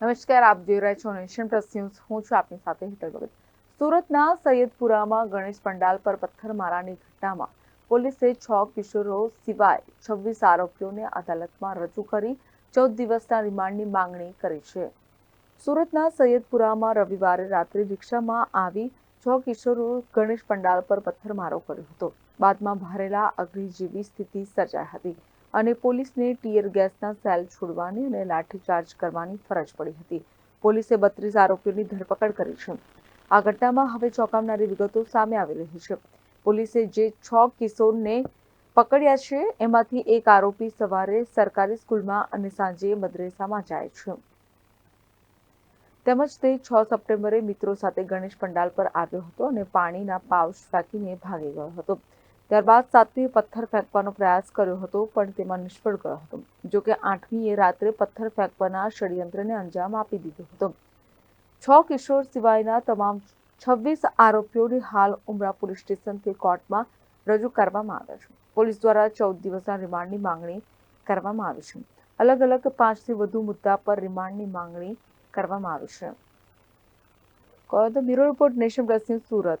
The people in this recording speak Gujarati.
નમસ્કાર, આપ જોઈ રહ્યા છો નેશન પ્લસ ન્યૂઝ. હું છું આપની સાથે હિતલ ભગત. સુરતના સૈયદપુરામાં ગણેશ પંડાલ પર પથ્થરમારાની ઘટનામાં પોલીસે છ કિશોરો સિવાય છવ્વીસ આરોપીઓને અદાલતમાં રજૂ કરી ચૌદ દિવસના રિમાન્ડની માંગણી કરી છે. સુરતના સૈયદપુરામાં રવિવારે રાત્રે રિક્ષામાં આવી છ કિશોરો ગણેશ પંડાલ પર પથ્થરમારો કર્યો હતો. બાદમાં ભારેલા અગ્નિ જેવી સ્થિતિ સર્જાઈ હતી. અને પોલીસને ટીયર ગેસના સેલ છોડવાની અને લાઠીચાર્જ કરવાની ફરજ પડી હતી. પોલીસે બત્રીસ આરોપીઓની ધરપકડ કરી છે. આ ઘટનામાં હવે ચોંકાવનારી વિગતો સામે આવી રહી છે. પોલીસે જે છ કિશોરને પકડ્યા છે, એમાંથી એક આરોપી સવારે સરકારી સ્કૂલમાં અને સાંજે મદ્રેસામાં જાય છે. તેમજ તે છ સપ્ટેમ્બરે મિત્રો સાથે ગણેશ પંડાલ પર આવ્યો હતો અને પાણીના પાઉચ ફેંકીને ભાગી ગયો હતો. ત્યારબાદ સાતમી પથ્થર ફેંકવાનો પ્રયાસ કર્યો હતો, પણ તેમાં નિષ્ફળ ગયો હતો. જો કે આઠમીએ રાત્રે પથ્થર ફેંકવાના ષડયંત્રને અંજામ આપી દીધો હતો. છ કિશોર સિવાયના તમામ છવ્વીસ આરોપીઓની હાલ ઉમરા પોલીસ સ્ટેશનથી કોર્ટમાં રજૂ કરવામાં આવ્યા છે. પોલીસ દ્વારા ચૌદ દિવસના રિમાન્ડની માંગણી કરવામાં આવી છે. અલગ અલગ પાંચથી વધુ મુદ્દા પર રિમાન્ડની માંગણી કરવામાં આવી છે. Bureau report Nation Plus Surat.